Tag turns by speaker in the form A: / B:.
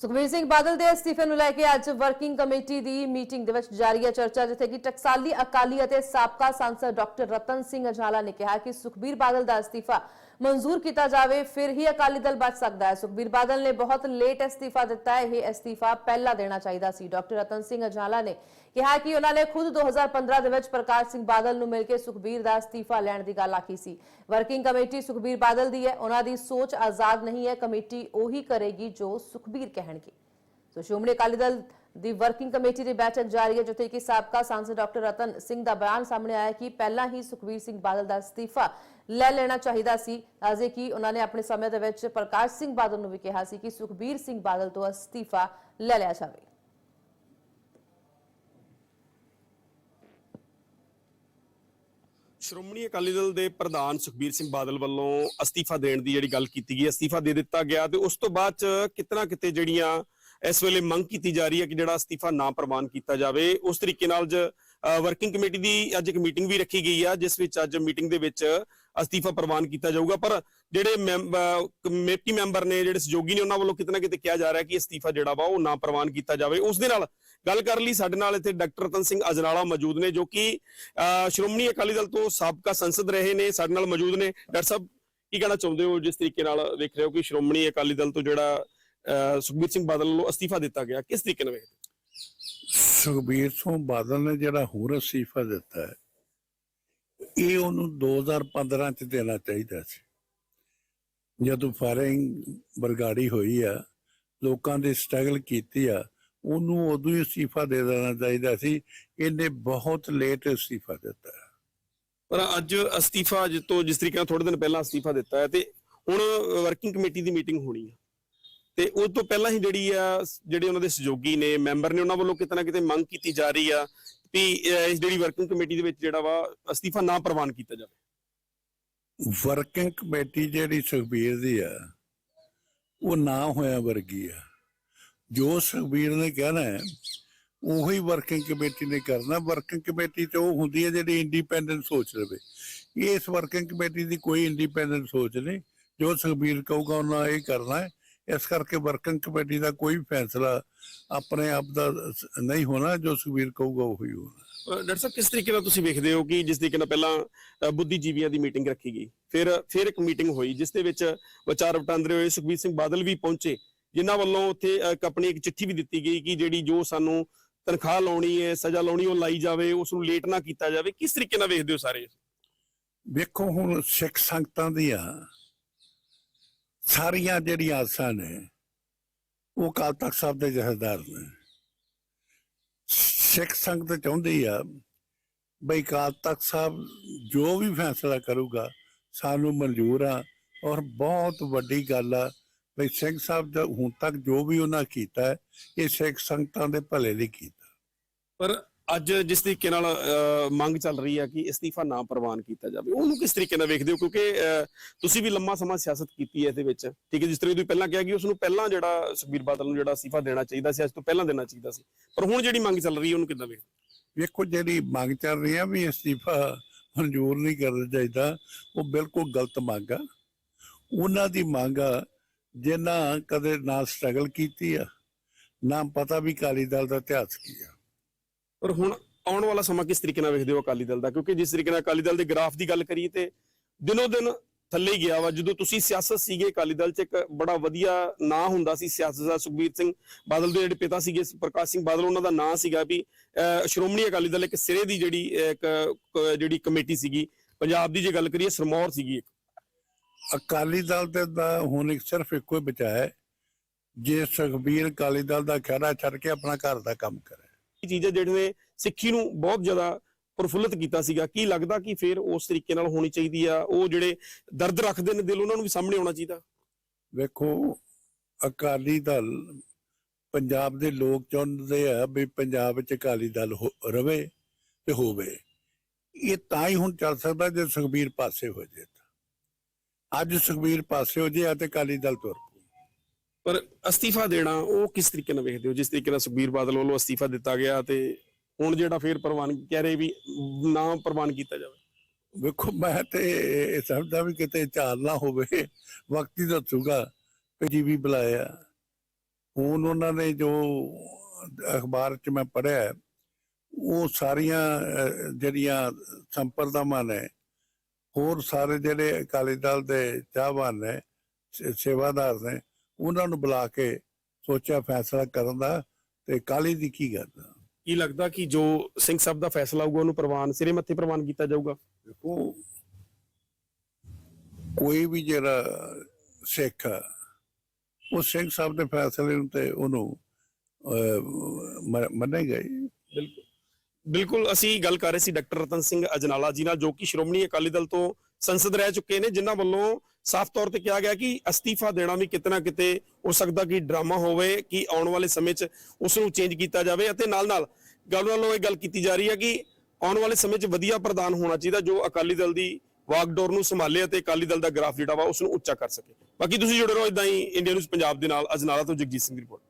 A: ਸੁਖਬੀਰ ਸਿੰਘ ਬਾਦਲ ਦੇ ਅਸਤੀਫੇ ਨੂੰ ਲੈ ਕੇ ਅੱਜ ਵਰਕਿੰਗ ਕਮੇਟੀ ਦੀ ਮੀਟਿੰਗ ਦੇ ਵਿੱਚ ਜਾਰੀ ਹੈ ਚਰਚਾ, ਜਿੱਥੇ ਕਿ ਟਕਸਾਲੀ ਅਕਾਲੀ ਅਤੇ ਸਾਬਕਾ ਸੰਸਦ ਡਾਕਟਰ ਰਤਨ ਸਿੰਘ ਅਜਾਲਾ ਨੇ ਕਿਹਾ ਕਿ ਸੁਖਬੀਰ ਬਾਦਲ ਦਾ ਅਸਤੀਫਾ ਮਨਜ਼ੂਰ ਕੀਤਾ ਜਾਵੇ ਫਿਰ ਹੀ ਅਕਾਲੀ ਦਲ ਬਚ ਸਕਦਾ ਹੈ ਸੁਖਬੀਰ ਬਾਦਲ ਨੇ ਬਹੁਤ ਲੇਟ ਅਸਤੀਫਾ ਦਿੱਤਾ ਹੈ ਇਹ ਅਸਤੀਫਾ ਪਹਿਲਾਂ ਦੇਣਾ ਚਾਹੀਦਾ ਸੀ ਡਾਕਟਰ ਰਤਨ ਸਿੰਘ ਅਜਾਲਾ ਨੇ ਕਿਹਾ ਕਿ ਉਹਨਾਂ ਨੇ ਖੁਦ 2015 ਦੇ ਵਿੱਚ ਪ੍ਰਕਾਸ਼ ਸਿੰਘ ਬਾਦਲ ਨੂੰ ਮਿਲ ਕੇ ਸੁਖਬੀਰ ਦਾ ਅਸਤੀਫਾ ਲੈਣ ਦੀ ਗੱਲ ਆਖੀ ਸੀ ਵਰਕਿੰਗ ਕਮੇਟੀ ਸੁਖਬੀਰ ਬਾਦਲ ਦੀ ਹੈ ਉਹਨਾਂ ਦੀ ਸੋਚ ਆਜ਼ਾਦ ਨਹੀਂ ਹੈ ਕਮੇਟੀ ਉਹੀ ਕਰੇਗੀ ਜੋ ਸੁਖਬੀਰ ਕਹਿਣਗੇ ਸੋ ਸ਼੍ਰੋਮਣੀ ਅਕਾਲੀ ਦਲ ਦੀ ਵਰਕਿੰਗ ਕਮੇਟੀ ਦੀ ਬੈਠਕ ਜਾਰੀ ਹੈ, ਜਿੱਥੇ ਕਿ ਸਾਬਕਾ ਸਾਂਸਦ ਡਾਕਟਰ ਰਤਨ ਸਿੰਘ ਦਾ ਬਿਆਨ ਸਾਹਮਣੇ ਆਇਆ ਕਿ ਪਹਿਲਾਂ ਹੀ ਸੁਖਬੀਰ ਸਿੰਘ ਬਾਦਲ ਦਾ ਅਸਤੀਫਾ ਲੈ ਲੈਣਾ ਚਾਹੀਦਾ ਸੀ। ਅਜੇ ਕਿ ਉਹਨਾਂ ਨੇ ਆਪਣੇ ਸਮੇਂ ਦੇ ਵਿੱਚ ਪ੍ਰਕਾਸ਼ ਸਿੰਘ ਬਾਦਲ ਨੂੰ ਵੀ ਕਿਹਾ ਸੀ ਕਿ ਸੁਖਬੀਰ ਸਿੰਘ ਬਾਦਲ ਤੋਂ ਅਸਤੀਫਾ ਲੈ ਲਿਆ ਜਾਵੇ।
B: ਸ਼੍ਰੋਮਣੀ ਅਕਾਲੀ ਦਲ ਦੇ ਪ੍ਰਧਾਨ ਸੁਖਬੀਰ ਸਿੰਘ ਬਾਦਲ ਵੱਲੋਂ ਅਸਤੀਫਾ ਦੇਣ ਦੀ ਜਿਹੜੀ ਗੱਲ ਕੀਤੀ ਗਈ, ਅਸਤੀਫਾ ਦੇ ਦਿੱਤਾ ਗਿਆ ਤੇ ਉਸ ਤੋਂ ਬਾਅਦ ਚ ਕਿਤਨਾ ਕਿਤੇ ਜਿਹੜੀਆਂ ਇਸ ਵੇਲੇ ਮੰਗ ਕੀਤੀ ਜਾ ਰਹੀ ਹੈ ਕਿ ਜਿਹੜਾ ਅਸਤੀਫਾ ਨਾ ਪ੍ਰਵਾਨ ਕੀਤਾ ਜਾਵੇ। ਉਸ ਤਰੀਕੇ ਨਾਲ ਜ ਵਰਕਿੰਗ ਕਮੇਟੀ ਦੀ ਅੱਜ ਇੱਕ ਮੀਟਿੰਗ ਵੀ ਰੱਖੀ ਗਈ ਆ, ਜਿਸ ਵਿੱਚ ਅੱਜ ਮੀਟਿੰਗ ਦੇ ਵਿੱਚ ਅਸਤੀਫਾ ਪ੍ਰਵਾਨ ਕੀਤਾ ਜਾਊਗਾ। ਪਰ ਜਿਹੜੇ ਕਮੇਟੀ ਮੈਂਬਰ ਨੇ, ਜਿਹੜੇ ਸਹਿਯੋਗੀ ਨੇ, ਉਹਨਾਂ ਵੱਲੋਂ ਕਿਤਨਾ ਕਿਤੇ ਕਿਹਾ ਜਾ ਰਿਹਾ ਕਿ ਅਸਤੀਫਾ ਜਿਹੜਾ ਵਾ ਉਹ ਨਾ ਪ੍ਰਵਾਨ ਕੀਤਾ ਜਾਵੇ। ਉਸ ਦੇ ਨਾਲ ਗੱਲ ਕਰ ਲਈ ਸਾਡੇ ਨਾਲ ਇੱਥੇ ਡਾਕਟਰ ਰਤਨ ਸਿੰਘ ਅਜਨਾਲਾ ਮੌਜੂਦ ਨੇ, ਜੋ ਕਿ ਅਹ ਸ਼੍ਰੋਮਣੀ ਅਕਾਲੀ ਦਲ ਤੋਂ ਸਾਬਕਾ ਸੰਸਦ ਰਹੇ ਨੇ, ਸਾਡੇ ਨਾਲ ਮੌਜੂਦ ਨੇ। ਡਾਕਟਰ ਸਾਹਿਬ, ਕੀ ਕਹਿਣਾ ਚਾਹੁੰਦੇ ਹੋ? ਜਿਸ ਤਰੀਕੇ ਨਾਲ ਦੇਖ ਰਹੇ ਹੋ ਕਿ ਸ਼੍ਰੋਮਣੀ ਅਕਾਲੀ ਦਲ ਤੋਂ ਜਿਹੜਾ ਸੁਖਬੀਰ ਸਿੰਘ ਬਾਦਲ ਵੱਲੋਂ ਅਸਤੀਫਾ ਦਿੱਤਾ ਗਿਆ ਕਿਸ ਤਰੀਕੇ ਨਾਲ ਵੇਖਦੇ?
C: ਸੁਖਬੀਰ ਸਿੰਘ ਬਾਦਲ ਨੇ ਜਿਹੜਾ ਹੋਰ ਅਸਤੀਫਾ ਦਿੱਤਾ ਹੈ ਇਹ ਉਹਨੂੰ 2015 ਚ ਦੇਣਾ ਚਾਹੀਦਾ ਸੀ ਜਦੋਂ ਫਾਇਰਿੰਗ ਬਰਗਾੜੀ ਹੋਈ ਆ ਲੋਕਾਂ ਦੇ ਸਟਰਗਲ ਕੀਤੀ ਆ ਉਹਨੂੰ ਉਦੋਂ ਹੀ ਅਸਤੀਫਾ ਦੇ ਦੇਣਾ ਚਾਹੀਦਾ ਸੀ ਇਹਨੇ ਬਹੁਤ ਲੇਟ ਅਸਤੀਫਾ ਦਿੱਤਾ।
B: ਪਰ ਅੱਜ ਅਸਤੀਫਾ ਜਿਸ ਤੋਂ ਜਿਸ ਤਰੀਕੇ ਨਾਲ ਥੋੜੇ ਦਿਨ ਪਹਿਲਾਂ ਅਸਤੀਫਾ ਦਿੱਤਾ ਹੈ ਤੇ ਹੁਣ ਵਰਕਿੰਗ ਕਮੇਟੀ ਦੀ ਮੀਟਿੰਗ ਹੋਣੀ ਹੈ ਤੇ ਉਸ ਤੋਂ ਪਹਿਲਾਂ ਹੀ ਜਿਹੜੀ ਆ, ਜਿਹੜੇ ਉਹਨਾਂ ਦੇ ਸਹਿਯੋਗੀ ਨੇ, ਮੈਂਬਰ ਨੇ, ਉਹਨਾਂ ਵੱਲੋਂ ਕਿਤੇ ਨਾ ਕਿਤੇ ਮੰਗ ਕੀਤੀ ਜਾ ਰਹੀ ਆ ਵੀ ਇਸ ਜਿਹੜੀ ਵਰਕਿੰਗ ਕਮੇਟੀ ਦੇ ਵਿੱਚ ਜਿਹੜਾ ਵਾ, ਅਸਤੀਫਾ ਨਾ ਪ੍ਰਵਾਨ ਕੀਤਾ ਜਾਵੇ।
C: ਵਰਕਿੰਗ ਕਮੇਟੀ ਜਿਹੜੀ ਸੁਖਬੀਰ ਦੀ ਆ, ਉਹ ਨਾ ਹੋਇਆ ਵਰਗੀ ਆ। ਜੋ ਸੁਖਬੀਰ ਨੇ ਕਹਿਣਾ ਹੈ ਉਹੀ ਵਰਕਿੰਗ ਕਮੇਟੀ ਨੇ ਕਰਨਾ। ਵਰਕਿੰਗ ਕਮੇਟੀ ਤੇ ਉਹ ਹੁੰਦੀ ਹੈ ਜਿਹੜੀ ਇੰਡੀਪੈਂਡੈਂਟ ਸੋਚ ਰਵੇ ਇਸ ਵਰਕਿੰਗ ਕਮੇਟੀ ਦੀ ਕੋਈ ਇੰਡੀਪੈਂਡੈਂਟ ਸੋਚ ਨਹੀਂ। ਜੋ ਸੁਖਬੀਰ ਕਹੂਗਾ, ਉਹਨਾਂ ਇਹ ਕਰਨਾ ਹੈ ਇਸ ਕਰਕੇ ਵਰਕਿੰਗ ਕਮੇਟੀ ਦਾ ਕੋਈ ਫੈਸਲਾ ਆਪਣੇ ਆਪ ਦਾ ਨਹੀਂ ਹੋਣਾ ਜੋ ਸੁਖਬੀਰ ਕਹੂਗਾ ਉਹੀ ਹੋਣਾ।
B: ਅਹ, ਡਾਕਟਰ ਸਾਹਿਬ ਕਿਸ ਤਰੀਕੇ ਨਾਲ ਤੁਸੀਂ ਵੇਖਦੇ ਹੋ ਕਿ ਜਿਸ ਤਰੀਕੇ ਨਾਲ ਪਹਿਲਾਂ ਬੁੱਧੀਜੀਵੀਆਂ ਦੀ ਮੀਟਿੰਗ ਰੱਖੀ ਗਈ ਫਿਰ ਫਿਰ ਇੱਕ ਮੀਟਿੰਗ ਹੋਈ ਜਿਸ ਦੇ ਵਿੱਚ ਵਿਚਾਰ ਵਟਾਂਦਰੇ ਹੋਏ ਸੁਖਬੀਰ ਸਿੰਘ ਬਾਦਲ ਵੀ ਪਹੁੰਚੇ ਜਿਨ੍ਹਾਂ ਵੱਲੋਂ ਉੱਥੇ ਆਪਣੀ ਇੱਕ ਚਿੱਠੀ ਵੀ ਦਿੱਤੀ ਗਈ ਕਿ ਜਿਹੜੀ ਜੋ ਸਾਨੂੰ ਤਨਖਾਹ ਲਾਉਣੀ ਹੈ ਸਜ਼ਾ ਲਾਉਣੀ ਉਹ ਲਾਈ ਜਾਵੇ ਉਸ ਨੂੰ ਲੇਟ ਨਾ ਕੀਤਾ ਜਾਵੇ। ਕਿਸ ਤਰੀਕੇ ਨਾਲ ਵੇਖਦੇ ਹੋ ਸਾਰੇ
C: ਵੇਖੋ ਹੁਣ ਸਿੱਖ ਸੰਗਤਾਂ ਦੀਆਂ ਸਾਰੀਆਂ ਜਿਹੜੀਆਂ ਆਸਾਂ ਨੇ, ਉਹ ਅਕਾਲ ਤਖਤ ਸਾਹਿਬ ਦੇ ਜਥੇਦਾਰ ਨੇ। ਸਿੱਖ ਸੰਗਤ ਚਾਹੁੰਦੀ ਆ ਬਈ ਅਕਾਲ ਤਖਤ ਸਾਹਿਬ ਜੋ ਵੀ ਫੈਸਲਾ ਕਰੂਗਾ, ਸਾਨੂੰ ਮਨਜ਼ੂਰ ਆ। ਔਰ ਬਹੁਤ ਵੱਡੀ ਗੱਲ ਆ ਬਈ ਸਿੰਘ ਸਾਹਿਬ ਦਾ ਹੁਣ ਤੱਕ ਜੋ ਵੀ ਉਹਨਾਂ ਕੀਤਾ, ਇਹ ਸਿੱਖ ਸੰਗਤਾਂ ਦੇ ਭਲੇ ਲਈ ਕੀਤਾ।
B: ਪਰ ਅੱਜ ਜਿਸ ਤਰੀਕੇ ਨਾਲ ਮੰਗ ਚੱਲ ਰਹੀ ਹੈ ਕਿ ਅਸਤੀਫਾ ਨਾ ਪ੍ਰਵਾਨ ਕੀਤਾ ਜਾਵੇ, ਉਹਨੂੰ ਕਿਸ ਤਰੀਕੇ ਨਾਲ ਵੇਖਦੇ ਹੋ? ਕਿਉਂਕਿ ਤੁਸੀਂ ਵੀ ਲੰਮਾ ਸਮਾਂ ਸਿਆਸਤ ਕੀਤੀ ਹੈ ਇਹਦੇ ਵਿੱਚ, ਠੀਕ ਹੈ ਜਿਸ ਤਰੀਕੇ ਤੁਸੀਂ ਪਹਿਲਾਂ ਕਿਹਾ ਕਿ ਉਸ ਨੂੰ ਪਹਿਲਾਂ ਜਿਹੜਾ ਸੁਖਬੀਰ ਬਾਦਲ ਨੂੰ ਜਿਹੜਾ ਅਸਤੀਫਾ ਦੇਣਾ ਚਾਹੀਦਾ ਸੀ, ਅੱਜ ਤੋਂ ਪਹਿਲਾਂ ਦੇਣਾ ਚਾਹੀਦਾ ਸੀ। ਪਰ ਹੁਣ ਜਿਹੜੀ ਮੰਗ ਚੱਲ ਰਹੀ ਹੈ, ਉਹਨੂੰ ਕਿੱਦਾਂ ਵੇਖਦੇ
C: ਵੇਖੋ, ਜਿਹੜੀ ਮੰਗ ਚੱਲ ਰਹੀ ਹੈ ਵੀ ਅਸਤੀਫਾ ਮਨਜ਼ੂਰ ਨਹੀਂ ਕਰਨਾ ਚਾਹੀਦਾ, ਉਹ ਬਿਲਕੁਲ ਗਲਤ ਮੰਗ ਆ। ਉਹਨਾਂ ਦੀ ਮੰਗ ਆ, ਜਿਨ੍ਹਾਂ ਕਦੇ ਨਾ ਸਟਰਗਲ ਕੀਤੀ ਆ, ਨਾ ਪਤਾ ਵੀ ਅਕਾਲੀ ਦਲ ਦਾ ਇਤਿਹਾਸ ਕੀ ਆ।
B: ਪਰ ਹੁਣ ਆਉਣ ਵਾਲਾ ਸਮਾਂ ਕਿਸ ਤਰੀਕੇ ਨਾਲ ਵੇਖਦੇ ਹੋ ਅਕਾਲੀ ਦਲ ਦਾ? ਕਿਉਂਕਿ ਜਿਸ ਤਰੀਕੇ ਨਾਲ ਅਕਾਲੀ ਦਲ ਦੇ ਗ੍ਰਾਫ ਦੀ ਗੱਲ ਕਰੀਏ ਤੇ ਦਿਨੋ ਦਿਨ ਥੱਲੇ ਹੀ ਗਿਆ ਵਾ। ਜਦੋਂ ਤੁਸੀਂ ਸਿਆਸਤ ਸੀਗੇ ਅਕਾਲੀ ਦਲ 'ਚ ਇੱਕ ਬੜਾ ਵਧੀਆ ਨਾਂ ਹੁੰਦਾ ਸੀ ਸਿਆਸਤ ਸੁਖਬੀਰ ਸਿੰਘ ਬਾਦਲ ਦੇ ਜਿਹੜੇ ਪਿਤਾ ਸੀਗੇ ਪ੍ਰਕਾਸ਼ ਸਿੰਘ ਬਾਦਲ ਉਹਨਾਂ ਦਾ ਨਾਂ ਸੀਗਾ ਵੀ ਅਹ, ਸ਼੍ਰੋਮਣੀ ਅਕਾਲੀ ਦਲ ਇੱਕ ਸਿਰੇ ਦੀ ਜਿਹੜੀ ਇੱਕ ਜਿਹੜੀ ਕਮੇਟੀ ਸੀਗੀ। ਪੰਜਾਬ ਦੀ ਜੇ ਗੱਲ ਕਰੀਏ ਸਰਮੌਰ ਸੀਗੀ ਇੱਕ।
C: ਅਕਾਲੀ ਦਲ ਤੇ ਦਾ ਹੁਣ ਇੱਕ ਸਿਰਫ ਇੱਕੋ ਹੀ ਬਚਾ ਹੈ। ਜੇ ਸੁਖਬੀਰ ਅਕਾਲੀ ਦਲ ਦਾ ਖੜਾ ਛੱਡ ਕੇ ਆਪਣਾ ਘਰ ਦਾ ਕੰਮ ਕਰੇ।
B: ਇਹ ਚੀਜ਼ਾਂ ਜਿਹੜੇ ਸਿੱਖੀ ਨੂੰ ਬਹੁਤ ਜ਼ਿਆਦਾ ਪ੍ਰਫੁੱਲਤ ਕੀਤਾ ਸੀਗਾ। ਕੀ ਲੱਗਦਾ ਕਿ ਫਿਰ ਉਸ ਤਰੀਕੇ ਨਾਲ ਹੋਣੀ ਚਾਹੀਦੀ ਆ? ਉਹ ਜਿਹੜੇ ਦਰਦ ਰੱਖਦੇ ਨੇ ਦਿਲ, ਉਹਨਾਂ ਨੂੰ ਵੀ ਸਾਹਮਣੇ ਆਉਣਾ ਚਾਹੀਦਾ।
C: ਵੇਖੋ, ਅਕਾਲੀ ਦਲ ਪੰਜਾਬ ਦੇ ਲੋਕ ਚਾਹੁੰਦੇ ਆ ਵੀ ਪੰਜਾਬ ਵਿੱਚ ਅਕਾਲੀ ਦਲ ਹੋ- ਰਵੇ ਤੇ ਹੋਵੇ। ਇਹ ਤਾਂ ਹੀ ਹੁਣ ਚੱਲ ਸਕਦਾ ਜੇ ਸੁਖਬੀਰ ਪਾਸੇ ਹੋ ਜੇ ਤਾਂ। ਅੱਜ ਸੁਖਬੀਰ ਪਾਸੇ ਹੋ ਜੇ ਤੇ ਅਕਾਲੀ ਦਲ ਤੁਰ
B: ਪਰ ਅਸਤੀਫਾ ਦੇਣਾ, ਉਹ ਕਿਸ ਤਰੀਕੇ ਨਾਲ ਵੇਖਦੇ ਹੋ? ਜਿਸ ਤਰੀਕੇ ਨਾਲ ਸੁਖਬੀਰ ਬਾਦਲ ਵੱਲੋਂ ਅਸਤੀਫਾ ਦਿੱਤਾ ਗਿਆ ਤੇ ਹੁਣ ਜਿਹੜਾ ਫੇਰ ਪ੍ਰਵਾਨ ਕਹਿ ਰਹੇ ਵੀ ਨਾ ਪ੍ਰਵਾਨ ਕੀਤਾ ਜਾਵੇ?
C: ਵੇਖੋ, ਮੈਂ ਤੇ ਇਹ ਸਮਝਦਾ ਵੀ ਕਿਤੇ ਚਾਲ ਨਾ ਹੋਵੇ, ਵਕਤ ਹੀ ਦੱਸੂਗਾ ਵੀ ਜੀ ਵੀ ਬੁਲਾਇਆ। ਹੁਣ ਉਹਨਾਂ ਨੇ ਜੋ ਅਖਬਾਰ 'ਚ ਮੈਂ ਪੜਿਆ ਉਹ ਸਾਰੀਆਂ ਜਿਹੜੀਆਂ ਸੰਪਰਦਾਵਾਂ ਨੇ, ਹੋਰ ਸਾਰੇ ਜਿਹੜੇ ਅਕਾਲੀ ਦਲ ਦੇ ਚਾਹਵਾਨ ਨੇ ਸੇਵਾਦਾਰ ਨੇ ਉਹਨਾਂ ਨੂੰ ਬੁਲਾ ਕੇ ਸੋਚਿਆ ਫੈਸਲਾ ਕਰਨ ਦਾ ਤੇ ਕਾਲੀ ਦੀ ਕੀ ਗੱਲ ਆ?
B: ਕੀ ਲੱਗਦਾ ਕਿ ਜੋ ਸਿੰਘ ਸਾਹਿਬ ਦਾ ਫੈਸਲਾ ਹੋਊਗਾ ਉਹਨੂੰ ਪ੍ਰਵਾਨ ਸਿਰੇ ਮੱਥੇ ਪ੍ਰਵਾਨ ਕੀਤਾ ਜਾਊਗਾ?
C: ਦੇਖੋ ਕੋਈ ਵੀ ਜਿਹੜਾ ਸਿੱਖ ਆ, ਉਹ ਸਿੰਘ ਸਾਹਿਬ ਦੇ ਫੈਸਲੇ ਨੂੰ ਤੇ ਉਹਨੂੰ ਅਹ, ਮ- ਮੰਨੇਗਾ ਹੀ
B: ਬਿਲਕੁਲ। ਬਿਲਕੁਲ ਅਸੀਂ ਗੱਲ ਕਰ ਰਹੇ ਸੀ ਡਾਕਟਰ ਰਤਨ ਸਿੰਘ ਅਜਨਾਲਾ ਜੀ ਨਾਲ ਜੋ ਕਿ ਸ਼੍ਰੋਮਣੀ ਅਕਾਲੀ ਦਲ ਤੋਂ ਸੰਸਦ ਰਹਿ ਚੁੱਕੇ ਨੇ ਜਿਨ੍ਹਾਂ ਵੱਲੋਂ ਸਾਫ਼ ਤੌਰ ਤੇ ਕਿਹਾ ਗਿਆ ਕਿ ਅਸਤੀਫਾ ਦੇਣਾ ਵੀ ਕਿਤਨਾ ਕਿਤੇ ਹੋ ਸਕਦਾ ਕਿ ਡਰਾਮਾ ਹੋਵੇ, ਕਿ ਆਉਣ ਵਾਲੇ ਸਮੇਂ 'ਚ ਉਸ ਨੂੰ ਚੇਂਜ ਕੀਤਾ ਜਾਵੇ ਅਤੇ ਨਾਲ-ਨਾਲ ਗੱਲ ਵੱਲੋਂ ਇਹ ਗੱਲ ਕੀਤੀ ਜਾ ਰਹੀ ਹੈ ਕਿ ਆਉਣ ਵਾਲੇ ਸਮੇਂ 'ਚ ਵਧੀਆ ਪ੍ਰਧਾਨ ਹੋਣਾ ਚਾਹੀਦਾ ਜੋ ਅਕਾਲੀ ਦਲ ਦੀ ਵਾਗਡੋਰ ਨੂੰ ਸੰਭਾਲੇ ਅਤੇ ਅਕਾਲੀ ਦਲ ਦਾ ਗ੍ਰਾਫ ਜਿਹੜਾ ਵਾ ਉਸ ਨੂੰ ਉੱਚਾ ਕਰ ਸਕੇ। ਬਾਕੀ ਤੁਸੀਂ ਜੁੜੇ ਰਹੋ ਇਦਾਂ ਹੀ ਇੰਡੀਆ ਨਿਊਜ਼ ਪੰਜਾਬ ਦੇ ਨਾਲ ਅਜਨਾਲਾ ਤੋਂ ਜਗਜੀਤ ਸਿੰਘ ਦੀ ਰਿਪੋਰਟ।